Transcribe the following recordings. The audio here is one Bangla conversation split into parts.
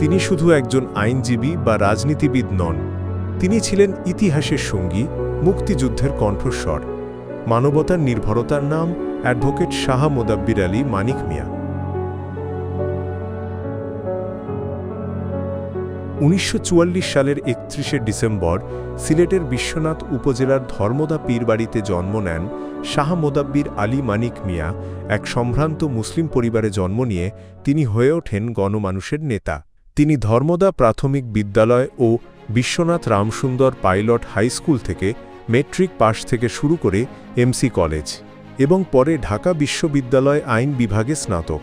তিনি শুধু একজন আইনজীবী বা রাজনীতিবিদ নন, তিনি ছিলেন ইতিহাসের সঙ্গী, মুক্তিযুদ্ধের কণ্ঠস্বর। মানবতার নির্ভরতার নাম অ্যাডভোকেট শাহ মোদাব্বির আলী মানিক মিয়া। উনিশশো চুয়াল্লিশ সালের একত্রিশে ডিসেম্বর সিলেটের বিশ্বনাথ উপজেলার ধর্মদা পীরবাড়িতে জন্ম নেন শাহ মোদাব্বির আলী মানিক মিয়া, এক সম্ভ্রান্ত মুসলিম পরিবারে জন্ম নিয়ে তিনি হয়ে ওঠেন গণমানুষের নেতা। তিনি ধর্মদা প্রাথমিক বিদ্যালয় ও Biswanath Ramsundar pilot high school থেকে মেট্রিক পাশ থেকে শুরু করে এমসি কলেজ এবং পরে ঢাকা বিশ্ববিদ্যালয় আইন বিভাগে স্নাতক।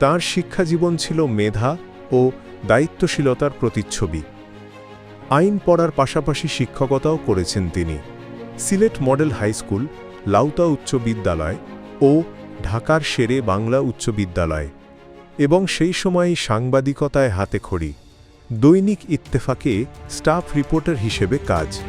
তাঁর শিক্ষাজীবন ছিল মেধা ও দায়িত্বশীলতার প্রতিচ্ছবি। আইন পড়ার পাশাপাশি শিক্ষকতাও করেছেন তিনি। সিলেট মডেল হাইস্কুল লাউতা উচ্চ বিদ্যালয় ও ঢাকার শেরে বাংলা উচ্চ বিদ্যালয়। এবং সেই সময়ই সাংবাদিকতায় হাতে খড়ি। দৈনিক ইত্তেফাকে স্টাফ রিপোর্টার হিসেবে কাজ।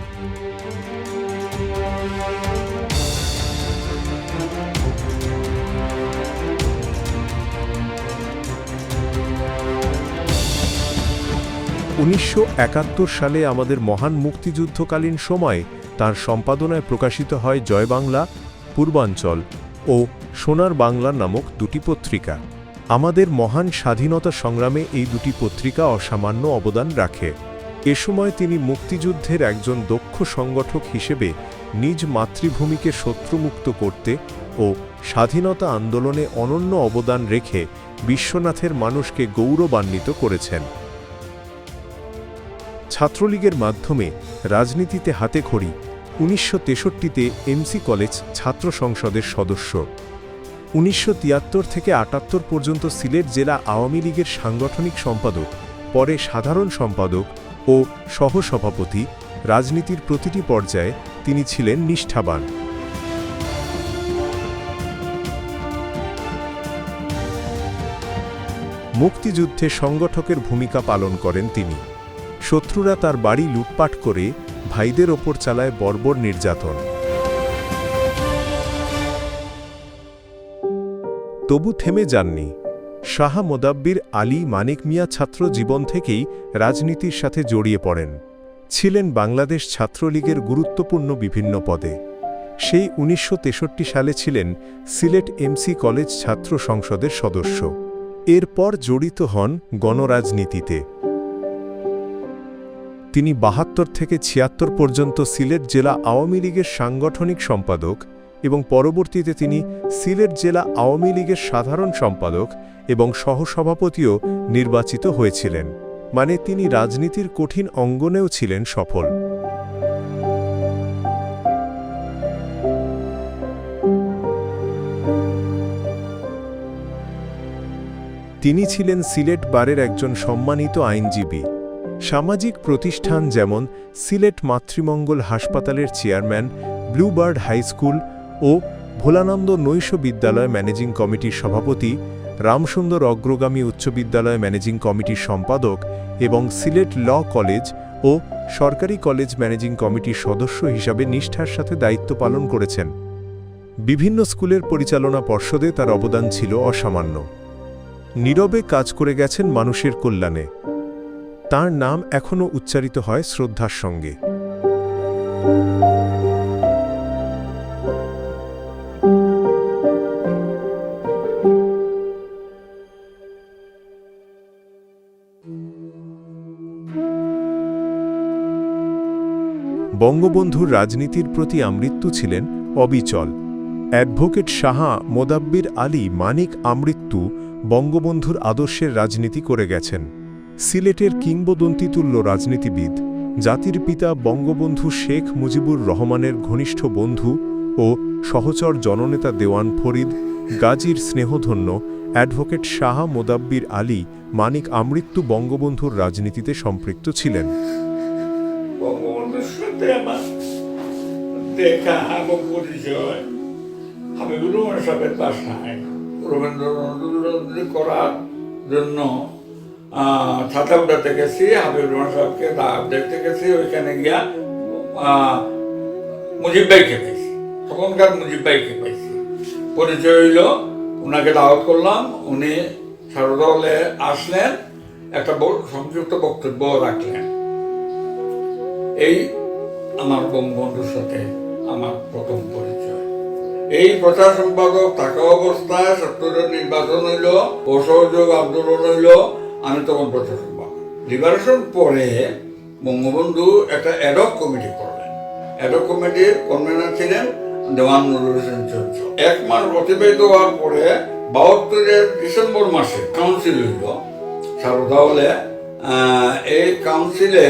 উনিশশো একাত্তর সালে আমাদের মহান মুক্তিযুদ্ধকালীন সময়ে তার সম্পাদনায় প্রকাশিত হয় জয় বাংলা, পূর্বাঞ্চল ও সোনার বাংলা নামক দুটি পত্রিকা। আমাদের মহান স্বাধীনতা সংগ্রামে এই দুটি পত্রিকা অসামান্য অবদান রাখে। এ সময় তিনি মুক্তিযুদ্ধের একজন দক্ষ সংগঠক হিসেবে নিজ মাতৃভূমিকে শত্রুমুক্ত করতে ও স্বাধীনতা আন্দোলনে অনন্য অবদান রেখে বিশ্বনাথের মানুষকে গৌরবান্বিত করেছেন। ছাত্রলীগের মাধ্যমে রাজনীতিতে হাতে খড়ি, উনিশশো তেষট্টিতে এমসি কলেজ ছাত্র সংসদের সদস্য। উনিশশো তিয়াত্তর থেকে আটাত্তর পর্যন্ত সিলেট জেলা আওয়ামী লীগের সাংগঠনিক সম্পাদক, পরে সাধারণ সম্পাদক ও সহসভাপতি, রাজনীতির প্রতিটি পর্যায়ে তিনি ছিলেন নিষ্ঠাবান। মুক্তিযুদ্ধে সংগঠকের ভূমিকা পালন করেন তিনি। শত্রুরা তার বাড়ি লুটপাট করে ভাইদের ওপর চালায় বর্বর নির্যাতন। তবু থেমে যাননি। শাহ মোদাব্বির আলী মানিক মিয়া ছাত্র জীবন থেকেই রাজনীতির সাথে জড়িয়ে পড়েন। ছিলেন বাংলাদেশ ছাত্রলীগের গুরুত্বপূর্ণ বিভিন্ন পদে। সেই উনিশশো তেষট্টি সালে ছিলেন সিলেট এমসি কলেজ ছাত্র সংসদের সদস্য। এরপর জড়িত হন গণরাজনীতিতে। তিনি বাহাত্তর থেকে ছিয়াত্তর পর্যন্ত সিলেট জেলা আওয়ামী লীগের সাংগঠনিক সম্পাদক এবং পরবর্তীতে তিনি সিলেট জেলা আওয়ামী লীগের সাধারণ সম্পাদক এবং সহসভাপতিও নির্বাচিত হয়েছিলেন মানে তিনি রাজনীতির কঠিন অঙ্গনেও ছিলেন সফল। তিনি ছিলেন সিলেট বারের একজন সম্মানিত আইনজীবী। সামাজিক প্রতিষ্ঠান যেমন সিলেট মাতৃমঙ্গল হাসপাতালের চেয়ারম্যান, ব্লুবার্ড হাই স্কুল ও ভোলানন্দ নৈশ বিদ্যালয় ম্যানেজিং কমিটির সভাপতি, রামসুন্দর অগ্রগামী উচ্চ বিদ্যালয় ম্যানেজিং কমিটির সম্পাদক এবং সিলেট ল কলেজ ও সরকারি কলেজ ম্যানেজিং কমিটির সদস্য হিসাবে নিষ্ঠার সাথে দায়িত্ব পালন করেছেন। বিভিন্ন স্কুলের পরিচালনা পর্ষদে তার অবদান ছিল অসামান্য। নীরবে কাজ করে গেছেন মানুষের কল্যাণে। তার নাম এখনও উচ্চারিত হয় শ্রদ্ধার সঙ্গে। বঙ্গবন্ধুর রাজনীতির প্রতি আমৃত্যু ছিলেন অবিচল। অ্যাডভোকেট শাহা মোদাব্বির আলী মানিক আমৃত্যু বঙ্গবন্ধুর আদর্শের রাজনীতি করে গেছেন। সিলেটের কিংবদন্তিতুল্য রাজনীতিবিদ, জাতির পিতা বঙ্গবন্ধু শেখ মুজিবুর রহমানের ঘনিষ্ঠ বন্ধু ও সহচর জননেতা দেওয়ান ফরিদ, গাজীর স্নেহধন্য অ্যাডভোকেট শাহ মোদাব্বির আলী মানিক আমৃত্যু বঙ্গবন্ধুর রাজনীতিতে সম্পৃক্ত ছিলেন। বঙ্গবন্ধুর সাথে আমার দেখা এবং পরিচয়। হাবিবুর রহমান সাহেবের বাসায়। রবীন্দ্রনাথ করার জন্য ছাতা উঠাতে গেছি। হাবিবুর রহমান সাহেবকে দেখতে গেছি। ওইখানে গিয়া আহ, মুজিব পেয়েছি তখনকার মুজিব ভাইকে পেয়েছি পরিচয় হইল ওনাকে দাওয়াত করলাম। উনি সারদলে আসলেন একটা সংযুক্ত বক্তব্য রাখলেন। এই আমার বঙ্গবন্ধুর সাথে আমার প্রথম পরিচয়। এই প্রচার সম্পাদক থাকা অবস্থায় সত্তরের নির্বাচন হইল, অসহযোগ আন্দোলন হইল, আমি তখন প্রচার সম্পাদক। লিবারেশন পরে বঙ্গবন্ধু একটা অ্যাডক কমিটি করলেন। অ্যাডক কমিটির কনভেনার ছিলেন দেওয়ান নুরুল হোসেন এক মাস অতিবাহিত হওয়ার পরে বাহাত্তরের ডিসেম্বর মাসে কাউন্সিল হইল। সারদা হলে এই কাউন্সিলে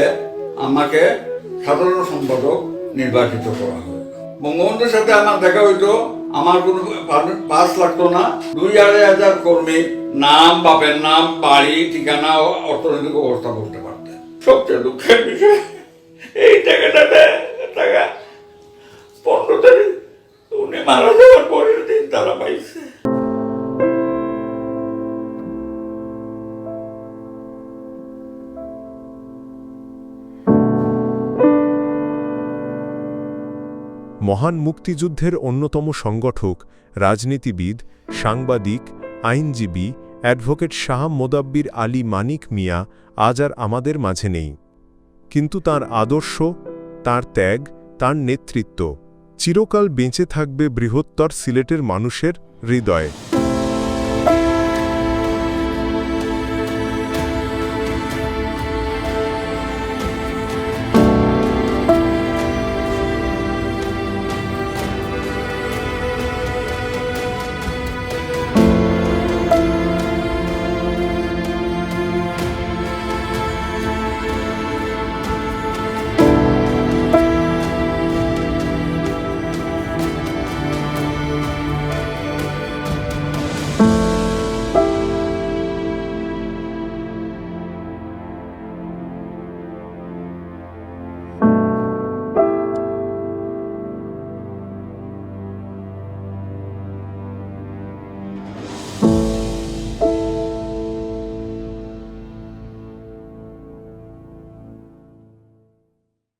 আমাকে সাধারণ সম্পাদক নির্বাচিত করা হয়। বঙ্গবন্ধুর সাথে আমার দেখা হইতো, আমার কোনো পাস লাগতো না। দুই আড়াই হাজার কর্মী, নাম, বাপের নাম, বাড়ি, ঠিকানা ও অর্থনৈতিক অবস্থা বলতে পারতেন। সবচেয়ে দুঃখের বিষয়, এই টাকাটাতে, টাকা পনেরো তারিখ, উনি মারা যাওয়ার পরের দিন তারা পাইছে। মহান মুক্তিযুদ্ধের অন্যতম সংগঠক, রাজনীতিবিদ, সাংবাদিক, আইনজীবী, অ্যাডভোকেট শাহ মোদাব্বির আলী মানিক মিয়া আজ আর আমাদের মাঝে নেই। কিন্তু তার আদর্শ, তার ত্যাগ, তার নেতৃত্ব চিরকাল বেঁচে থাকবে বৃহত্তর সিলেটের মানুষের হৃদয়ে।